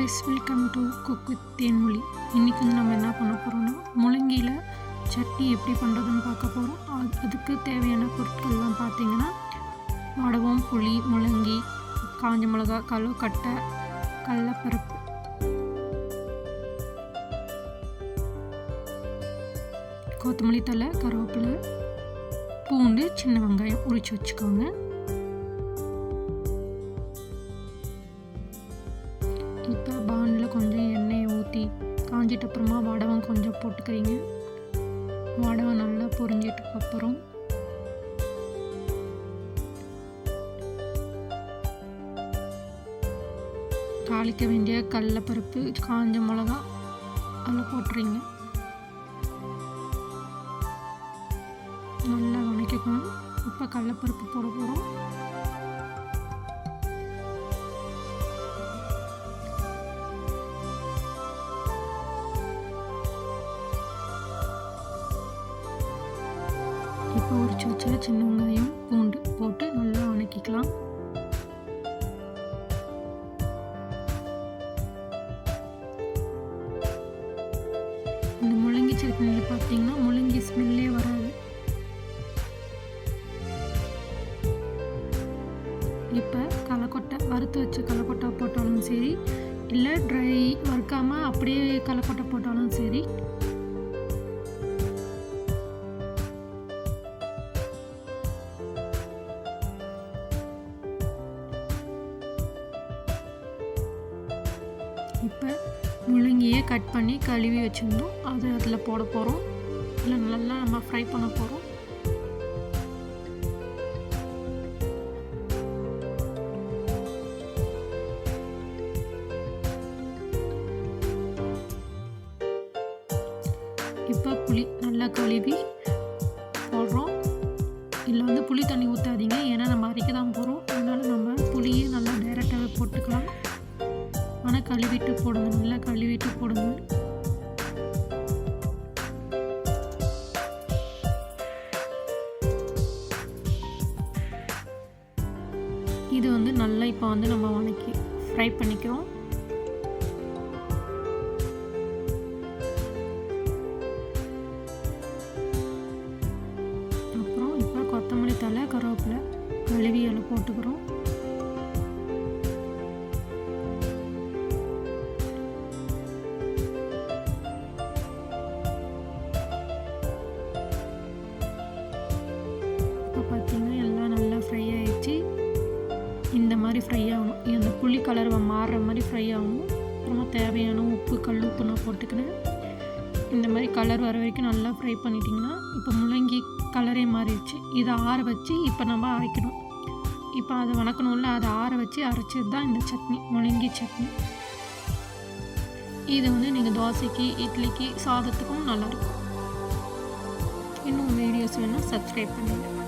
Guys welcome to cook with Thenmozhi இன்றைக்கி வந்து நம்ம என்ன பண்ண போகிறோம்னா முள்ளங்கியில் சட்னி எப்படி பண்ணுறதுன்னு பார்க்க போகிறோம் அது அதுக்கு தேவையான பொருட்கள்லாம் பார்த்திங்கன்னா வடவம் புளி முள்ளங்கி காஞ்ச மிளகா கழுவக்கட்டை கடலப்பருப்பு. கொத்தமல்லி தழை கருவேப்பிலை பூண்டு சின்ன வெங்காயம் உரித்து வச்சுக்கோங்க. இப்போ பானில் கொஞ்சம் எண்ணெயை ஊற்றி காஞ்சிட்டு அப்புறமா வடவம் கொஞ்சம் போட்டுக்கிறீங்க. வடவம் நல்லா பொரிஞ்சிட்டு அப்புறம் தாளிக்க வேண்டிய கடலப்பருப்பு காஞ்ச மிளகா அதில் போட்டுறீங்க. நல்லா வணக்கிக்கணும். இப்போ கடலப்பருப்பு போட போகிறோம். இப்போ உரிச்சு வச்ச சின்ன வெங்காயம் பூண்டு போட்டு நல்லா வணக்கிக்கலாம். இந்த முள்ளங்கி சட்னியில் பார்த்தீங்கன்னா முள்ளங்கி ஸ்மெல்லே வராது. இப்போ களைக்கொட்டை வறுத்து வச்ச களைக்கொட்டை போட்டாலும் சரி இல்லை ட்ரை வறுக்காமல் அப்படியே களைக்கொட்டை போட்டாலும் சரி இப்போ முள்ளங்கியை கட் பண்ணி கழுவி வச்சுருந்தோம். அது அதில் போட போகிறோம். இல்லை நல்லா நம்ம ஃப்ரை பண்ண போகிறோம். இப்போ புளி நல்லா கழுவி போடுறோம். இதில் வந்து புளி தண்ணி ஊற்றாதீங்க ஏன்னா நம்ம அரைக்க தான் போகிறோம். அதனால் நம்ம புளியே நல்லா டைரெக்டாகவே போட்டுக்கலாம். ஆனால் கழுவிட்டு போடணும் நல்லா கழுவிட்டு போடணும் இது வந்து நல்லா இப்போ வந்து நம்ம வணக்கி ஃப்ரை பண்ணிக்கிறோம். அப்புறம் இப்போ கொத்தமல்லி தலை கருவேப்பிலை கழுவி அதில் போட்டுக்கிறோம். இந்த மாதிரி ஃப்ரை ஆகணும். அந்த புளி கலர் மாறுற மாதிரி ஃப்ரை ஆகணும். அப்புறமா தேவையான உப்பு கல் உப்பு நான் போட்டுக்கிறேன் இந்த மாதிரி கலர் வர வரைக்கும் நல்லா ஃப்ரை பண்ணிட்டிங்கன்னா இப்போ முள்ளங்கி கலரே மாறிடுச்சு. இதை ஆற வச்சு இப்போ நம்ம அரைக்கணும். இப்போ அதை வணக்கணும்ல அதை ஆற வச்சு அரைச்சது தான் இந்த சட்னி முள்ளங்கி சட்னி. இது வந்து நீங்கள் தோசைக்கு இட்லிக்கு சாதத்துக்கும் நல்லாயிருக்கும். இன்னும் வீடியோஸ் வேணால் சப்ஸ்கிரைப் பண்ணுங்கள்